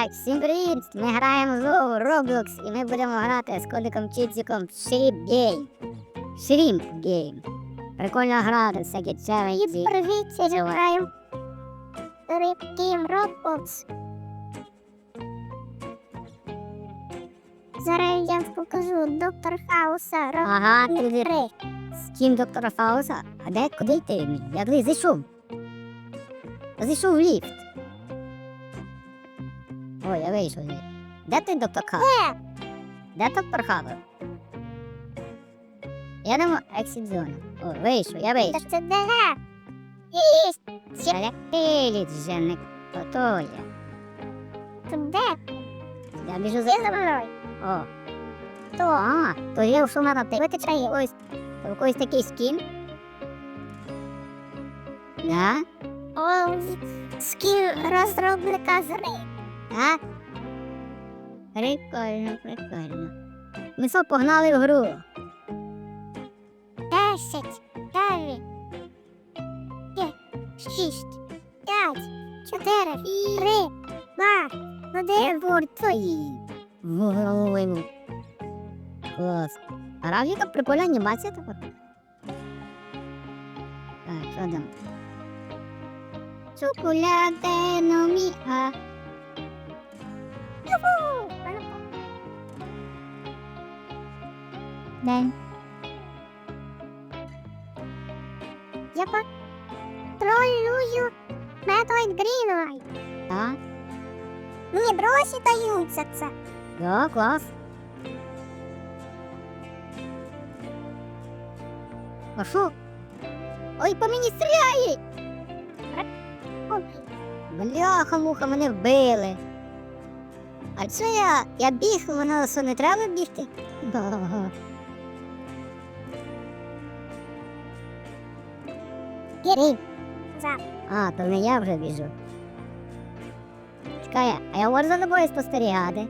Так, всім привіт! Ми граємо знову в Roblox і ми будемо грати з кодиком Чіпсиком в Shrimp Game. Shrimp Game. Прикольно грати, всякі челенджі. Привіт, я граємо Game Roblox. Зараз я вам покажу доктор Хауса Ага, ти 3. з ким доктора Фауса? А де куди йти? Я куди зайшов? Зайшов в ліфт. Ой, я вийшов. з ліфту. Де ти доктор? Е, Де доктор Хаус? Я можу exit зона. О, вийшов, я вийшов. це де? Ти вже не то я. тут де? Я біжу за мною. О. То, а, то я що надо ти. Ти чай, ось. То якийсь такий скін. Да? О, скін розробника зри. А? Прикольно, прикольно. Ми що, погнали в гру? Десять, дев'ять, шість, п'ять, чотири, три, два, один. твої. Вовину. Клас. А графіка прикольна анімація така. Так, що там? Чоколяде но День. Я контролюю метод Greenlight. Так? Мені гроші дають за це. Да, клас. А що? Ой, по мені стріляє! Бляха, муха, мене вбили. А що я? Я біг, воно що не треба бігти? Да. Гірі. За. А, то не я вже біжу. Чекай, а я можу за тобою спостерігати?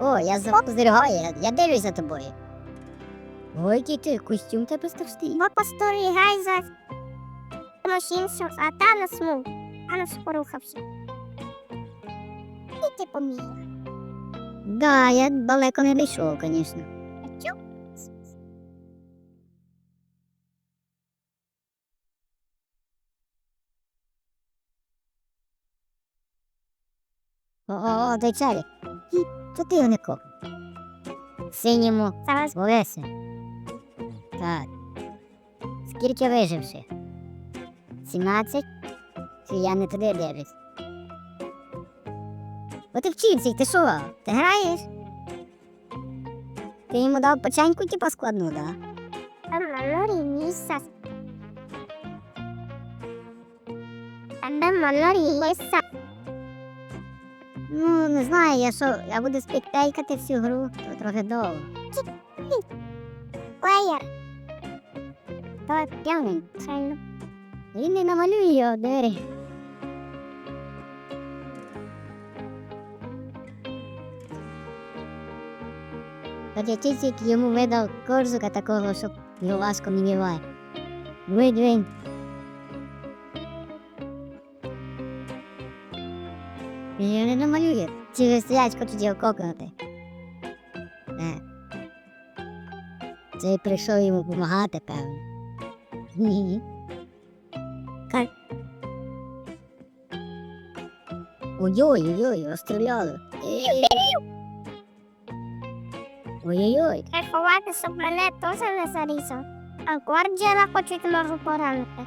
О, я за спостерігаю, я, я дивлюсь за тобою. Ой, який ти костюм тебе страшний. Бо посторігай за іншим, а та на смуг. А на порухався. І ти поміг. Да, я далеко не дійшов, звісно. О, той челік. То ти його не коп. Синьому Олеся. Так. Скільки виживши? 17? Чи я не туди дивлюсь? От ти вчився, ти що? Ти граєш? Ти йому дав печеньку, типа складну, да? Ну, не знаю, я що, я буду спектейкати всю гру, то трохи довго. Плеєр. Та п'яний. Правильно. Він не намалює його двері. Тільки йому видав корзука такого, щоб його важко мініває. Видвинь. Він не намалює. Ці стоять, хочуть його. Не. Цей прийшов йому допомагати, певно. Ні. Кар. Ой-ой-ой, розстріляли. Ой-ой-ой. Треба ховати, щоб мене теж не зарізав. А гвардіана хочуть можу поранити.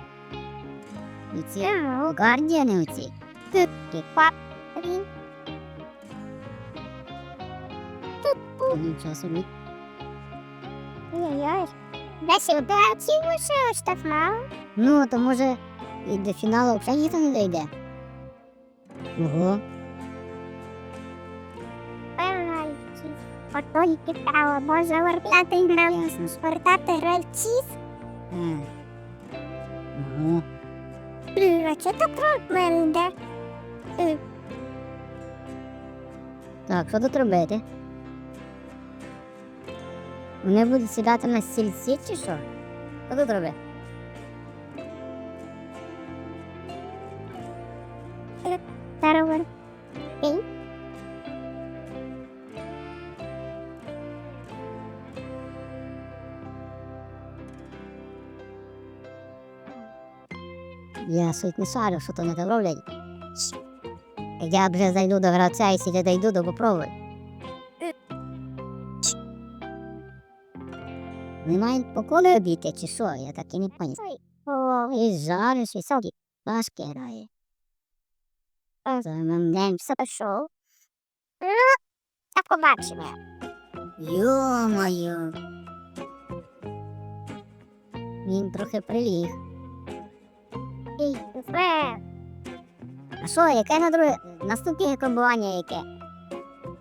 І ці гардіани оці. Він Нічого собі. Ой-ой-ой. Десь операції лишилось так мало. Ну, то може і до фіналу взагалі ніхто не дійде. Ого. Певно, Отої цікаво, може вертати гравців. Вертати гравців. Ого. Блін, А чи так мене йде? Так, що тут робити? Вони будуть сідати на стільці чи що? Що тут робити? Сервер. Окей. Я суть не шарю, що то не роблять. Я вже зайду до гравця і сіля дойду, то попробую. Ви мають по обійти, чи що? Я так і не поняв. І жариш, і соки. Важке грає. За день все пішов. Та побачимо. Йо-моє. Він трохи приліг. Все. А що, яке на друге? Наступне випробування яке?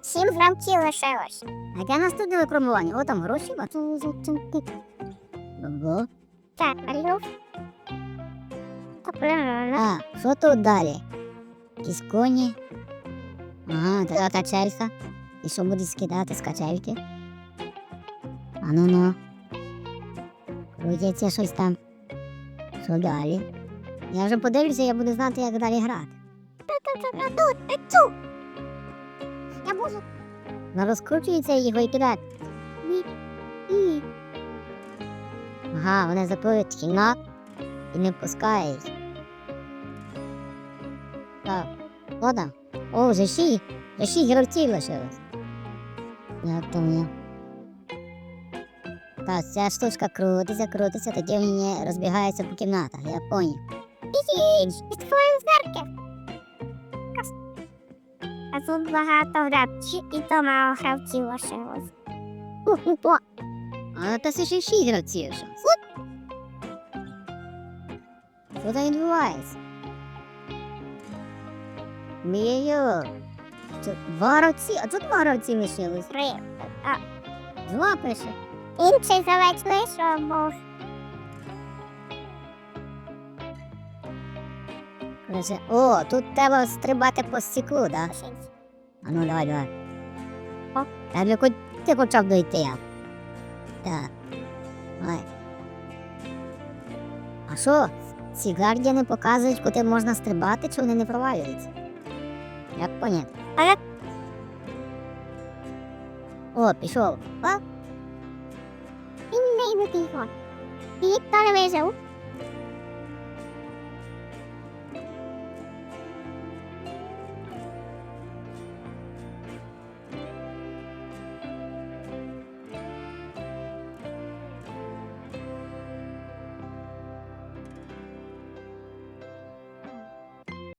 Сім гравців лишилось. А яке наступне випробування? О, там гроші, то Так, алюф. А, що тут далі? Якісь коні. Ага, така качелька. І що буде скидати з качельки? А ну ну. Крутяться щось там. Що далі? Я вже подивлюся, я буду знати, як далі грати. Я можу. Ну розкручується і його і кидати. І. Ага, вони закриють кімнат і не пускають. Так, там? О, вже ші, вже ші гравців лишилось. Я помню. Так, ця штучка крутиться, крутиться, тоді вони розбігаються по кімнатах, я поняв. Ідіть, відкриваємо А тут багато гравців і то мало гравців лишилось. О, а та це ще ші гравців. що? Там відбувається? Мію. Тут два гравці, а тут два гравці лишились. Три. Два пише. Інший гравець вийшов, бо Каже, о, тут треба стрибати по стеклу, да? А ну давай, давай. О. Та для хоч ти почав дойти я. Так. Давай. А що? Ці гардіани показують, куди можна стрибати, чи вони не провалюються? Як понятно? А як? О, пішов. А? Він не йде тихо. Не вижив.